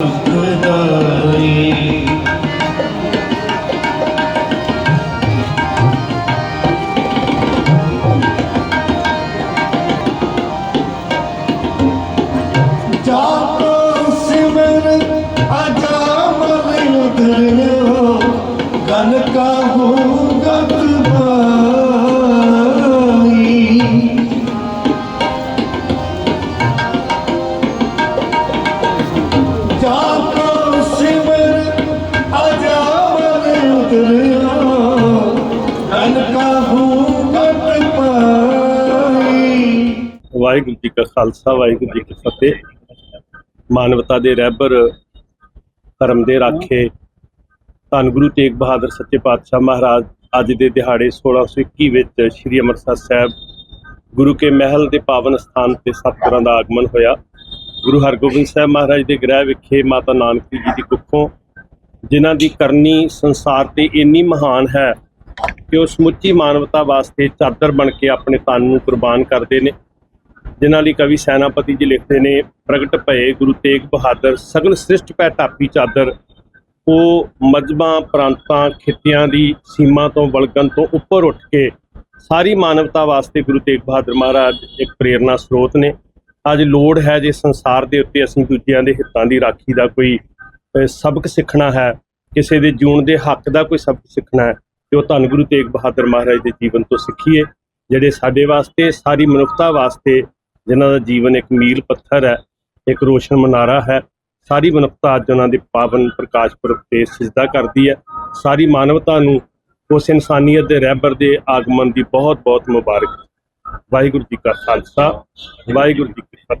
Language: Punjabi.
Oh, ਵਾਹਿਗੁਰੂ ਜੀ ਕਾ ਖਾਲਸਾ, ਵਾਹਿਗੁਰੂ ਜੀ ਕੀ ਫਤਿਹ। ਮਾਨਵਤਾ ਦੇ ਰਹਿਬਰ ਧਰਮ ਦੇ ਰਾਖੇ। ਧੰਨ ਗੁਰੂ ਤੇਗ ਬਹਾਦਰ ਸੱਚੇ ਪਾਤਸ਼ਾਹ ਮਹਾਰਾਜ, ਅੱਜ ਦੇ ਦਿਹਾੜੇ 1621 ਵਿੱਚ ਸ੍ਰੀ ਅੰਮ੍ਰਿਤਸਰ ਸਾਹਿਬ ਗੁਰੂ ਕੇ ਮਹਿਲ ਦੇ ਪਾਵਨ ਸਥਾਨ ਤੇ ਸਤਿਗੁਰਾਂ ਦਾ ਆਗਮਨ ਹੋਇਆ। ਗੁਰੂ ਹਰਗੋਬਿੰਦ ਸਾਹਿਬ ਮਹਾਰਾਜ ਦੇ ਗ੍ਰਹਿ ਵਿਖੇ ਮਾਤਾ ਨਾਨਕ ਜੀ ਦੀ ਕੁੱਖੋਂ, ਜਿਨ੍ਹਾਂ ਦੀ ਕਰਨੀ ਸੰਸਾਰ ਤੇ ਇੰਨੀ ਮਹਾਨ ਹੈ ਕਿ ਉਹ ਸਮੁੱਚੀ ਮਾਨਵਤਾ ਵਾਸਤੇ ਚਾਦਰ ਬਣ ਕੇ ਆਪਣੇ ਤਨ ਨੂੰ ਕੁਰਬਾਨ ਕਰਦੇ ਨੇ। ਜਿਨ੍ਹਾਂ ਲਈ ਕਵੀ ਸੈਨਾਪਤੀ ਜੀ ਲਿਖਦੇ ਨੇ, ਪ੍ਰਗਟ ਭਏ ਗੁਰੂ ਤੇਗ ਬਹਾਦਰ ਸਗਲ ਸ੍ਰਿਸ਼ਟ ਪੈ ਟਾਪੀ ਚਾਦਰ। ਉਹ ਮਜਬਾਂ, ਪ੍ਰਾਂਤਾਂ, ਖਿੱਤਿਆਂ ਦੀ ਸੀਮਾ ਤੋਂ ਵਲਗਣ ਤੋਂ ਉੱਪਰ ਉੱਠ ਕੇ ਸਾਰੀ ਮਾਨਵਤਾ ਵਾਸਤੇ ਗੁਰੂ ਤੇਗ ਬਹਾਦਰ ਮਹਾਰਾਜ ਇੱਕ ਪ੍ਰੇਰਨਾ ਸਰੋਤ ਨੇ। ਅੱਜ ਲੋੜ ਹੈ ਜੇ ਸੰਸਾਰ ਦੇ ਉੱਤੇ ਅਸੀਂ ਦੂਜਿਆਂ ਦੇ ਹਿੱਤਾਂ ਦੀ ਰਾਖੀ ਦਾ ਕੋਈ ਸਬਕ ਸਿੱਖਣਾ ਹੈ, ਕਿਸੇ ਦੇ ਜੂਣ ਦੇ ਹੱਕ ਦਾ ਕੋਈ ਸਬਕ ਸਿੱਖਣਾ ਹੈ ਤੇ ਉਹ ਧੰਨ ਗੁਰੂ ਤੇਗ ਬਹਾਦਰ ਮਹਾਰਾਜ ਦੇ ਜੀਵਨ ਤੋਂ ਸਿੱਖੀਏ, ਜਿਹੜੇ ਸਾਡੇ ਵਾਸਤੇ, ਸਾਰੀ ਮਨੁੱਖਤਾ ਵਾਸਤੇ ਜਿਨ੍ਹਾਂ ਦਾ ਜੀਵਨ ਇੱਕ ਮੀਲ ਪੱਥਰ ਹੈ, ਇੱਕ ਰੋਸ਼ਨ ਮਨਾਰਾ ਹੈ, ਸਾਰੀ ਮਨੁੱਖਤਾ ਅੱਜ ਉਹਨਾਂ ਦੇ ਪਾਵਨ ਪ੍ਰਕਾਸ਼ ਪੁਰਬ ਤੇ ਸਿਜਦਾ ਕਰਦੀ ਹੈ। ਸਾਰੀ ਮਾਨਵਤਾ ਨੂੰ ਉਸ ਇਨਸਾਨੀਅਤ ਦੇ ਰਹਿਬਰ ਦੇ ਆਗਮਨ ਦੀ ਬਹੁਤ ਬਹੁਤ ਮੁਬਾਰਕ। ਵਾਹਿਗੁਰੂ ਜੀ ਕਾ ਖਾਲਸਾ, ਵਾਹਿਗੁਰੂ ਜੀ ਕੀ ਫਤਿਹ।